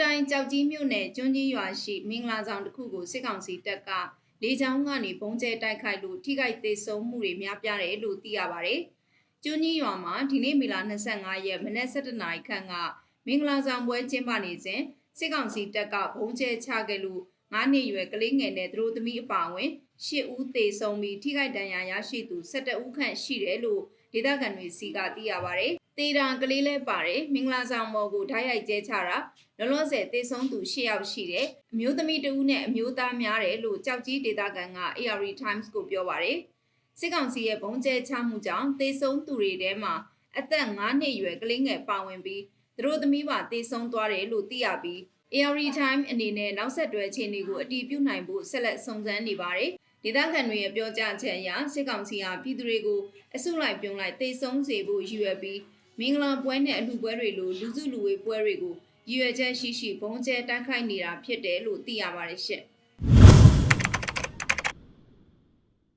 တိုင်းကြောက်ကြီးမြို့နယ်ကျွန်းကြီးရွာရှိမင်္ဂလာဆောင်တစ်ခုကိုစစ်ကောင်စီတပ်ကလေကြောင်းကနေပုံကျဲတိုက်ခိုက်လို့ထိခိုက်သေးဆုံးမှုတွေများပြားတယ်လို့သိရပါတယ်။ကျွန်းကြီးရွာမှာဒီနေ့မေလ25ရက်မနက်7:00နာရီခန့်ကမင်္ဂလာဆောင်ပွဲကျင်းပနေစဉ်စစ်ကောင်စီတပ်ကပုံကျဲချခဲ့လို့9နှစ်ရွယ်ကလေးငယ်နဲ့သူတို့သမီးအပါအဝင်10ဦးသေဆုံးပြီးထိခိုက်ဒဏ်ရာရရှိသူ17ဦးခန့်ရှိတယ်လို့ဒေသခံတွေစီကသိရပါတယ်။ တေတာကလေးလဲပါတယ်မင်္ဂလာဆောင်ပေါ်ကိုဓာတ်ရိုက်ကျဲချတာလောလောဆယ်သေဆုံးသူ10ယောက်ရှိတယ်အမျိုးသမီးတဦးနဲ့အမျိုးသားများတယ်လို့ကြောက်ကြီးဒေသခံက AR Times ကိုပြောပါတယ်စစ်ကောင်စီရဲ့ဘုံကျဲချမှုကြောင့်သေဆုံးသူတွေထဲမှာအသက်9နှစ်အရွယ်ကလေးငယ်ပါဝင်ပြီးသူတို့သမီးပါသေဆုံးသွားတယ်လို့သိရပြီး AR Time အနေနဲ့နောက်ဆက်တွဲအခြေအနေကိုအတည်ပြုနိုင်ဖို့ဆက်လက်စုံစမ်းနေပါတယ်ဒေသခံတွေရဲ့ပြောကြားချက်အရစစ်ကောင်စီဟာပြည်သူတွေကိုအစုလိုက်ပြုံလိုက်တေဆုံးစေဖို့ရည်ရွယ်ပြီး မင်္ဂလာပွဲနဲ့အလှပွဲတွေလိုလူစုလူဝေးပွဲတွေကိုရည်ရွယ်ချက်ရှိရှိဘုံကျဲတိုက်ခိုက်နေတာဖြစ်တယ်လို့သိရပါတယ်ရှင့်။